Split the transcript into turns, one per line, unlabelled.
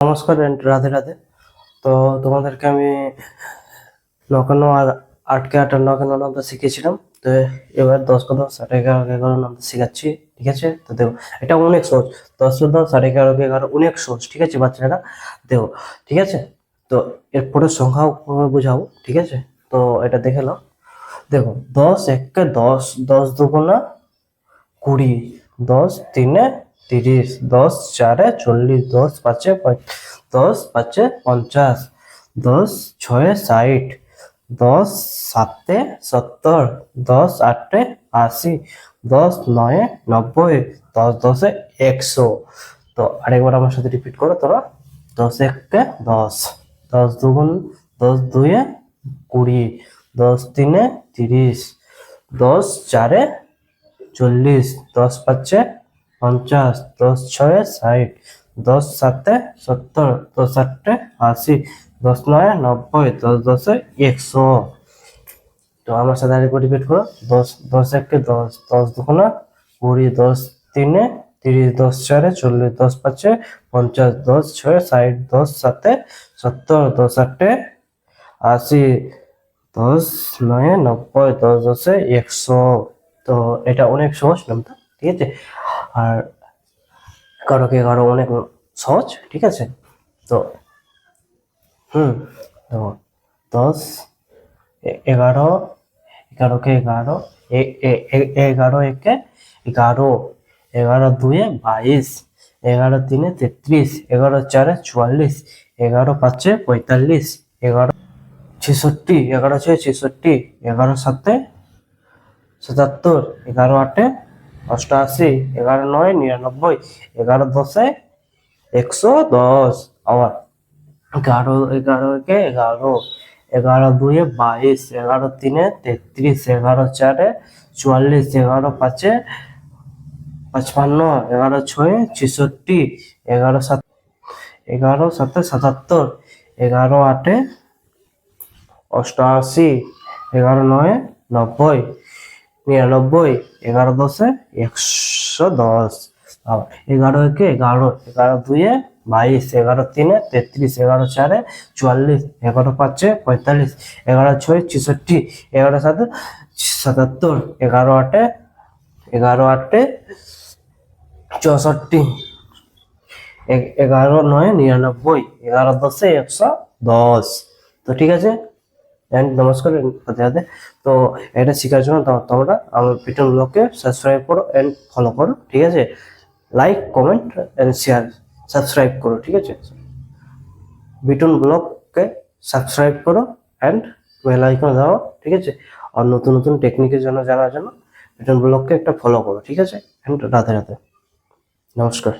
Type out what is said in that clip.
নমস্কার রাধে রাধে। তো তোমাদেরকে আমি নকানো আর আটকে আট আর নকানো নামটা শিখেছিলাম তো এবার দশ কে দশ আট এগারো এগারো নামটা শেখাচ্ছি, ঠিক আছে? তো দেখো, এটা অনেক সহজ। দশ কে দশ আট এগারো এগারো অনেক সহজ, ঠিক আছে বাচ্চারা? দেখো, ঠিক আছে? তো এরপরে সংখ্যাও বোঝাবো, ঠিক আছে? তো এটা দেখে নাও। দেখো, দশ এককে দশ দশ দুগুণা কুড়ি, দশ তিনে তিরিশ, দশ, চারে চল্লিশ, দশ, পাঁচে দশ, পাঁচে পঞ্চাশ, দশ, ছয়ে ষাট দশ, সাতে সত্তর, দশ, আটে আশি, দশ, নয়ে নব্বই, দশ, দশে একশো। তো আরেকবার আমার সাথে রিপিট করো তোরা। দশ এককে দশ দশ দুগুণ, দশ দুয়ে কুড়ি, দশ তিনে তিরিশ, দশ, চারে চল্লিশ, দশ, পাঁচে পঞ্চাশ, দশ ছয়ে, ষাট, দশ সাতে সত্তর, দশ আটে আশি, দশ নয় নব্বই, দশ দশে একশো। তো আমার সাথে আরেকবার রিপিট করো। দশ দশ একে দশ দশ দুগুণা কুড়ি, দশ তিনে তিরিশ, দশ চারে চল্লিশ, দশ পাঁচে পঞ্চাশ, দশ ছয়, ষাট, দশ সাতে সত্তর, দশ আটে আশি, দশ নয় নব্বই, দশ দশে একশো। তো এটা অনেক সহজ নামটা, ঠিক আছে? আর এগারোকে এগারো অনেক সহজ, ঠিক আছে? তো, হুম, তো দশ এগারো এগারোকে এগারো এগারো একে এগারো এগারো দুয়ে বাইশ, এগারো তিনে তেত্রিশ, এগারো চারে চুয়াল্লিশ, এগারো পাঁচে পঁয়তাল্লিশ, এগারো ছেষট্টি, এগারো ছয় ছেষট্টি, এগারো সাতে সাতাত্তর, এগারো আটে অষ্টআশি এগারো নয়, নিরানব্বই, এগারো দশে একশো দশ, আবার এগারো এগারো একে এগারো এগারো দুয়ে বাইশ, এগারো তিনে তেত্রিশ, এগারো চারে চুয়াল্লিশ, এগারো পাঁচে পঁচপান্ন, এগারো ছয়ে ছেষট্টি, এগারো সাত, এগারো সাতে সাতাত্তর, এগারো আটে অষ্টআশি এগারো নয় নব্বই নিরানব্বই এগারো দশে একশো দশ। এগারো একে এগারো এগারো দুয়ে বাইশ, এগারো তিনে তেত্রিশ, এগারো চারে চুয়াল্লিশ, এগারো পাঁচে পঁয়তাল্লিশ, এগারো ছয় ছেষট্টি, এগারো সাতে সাতাত্তর, এগারো আটে এগারো আটে চৌষট্টি এগারো নয় নিরানব্বই, এগারো দশে একশো দশ। তো ঠিক আছে? অ্যান্ড নমস্কার রাধে রাধে তো এটা শেখার জন্য তোমরা আমার পিটন ব্লগকে সাবস্ক্রাইব করো অ্যান্ড ফলো করো, ঠিক আছে? Like comment and share subscribe করো, ঠিক আছে? বিটন ব্লগকে সাবস্ক্রাইব করো অ্যান্ড বেল আইকন দাও, ঠিক আছে? আর নতুন নতুন টেকনিকের জন্য জানার জন্য বিটন ব্লগকে একটা ফলো করো, ঠিক আছে? অ্যান্ড রাতে রাতে নমস্কার।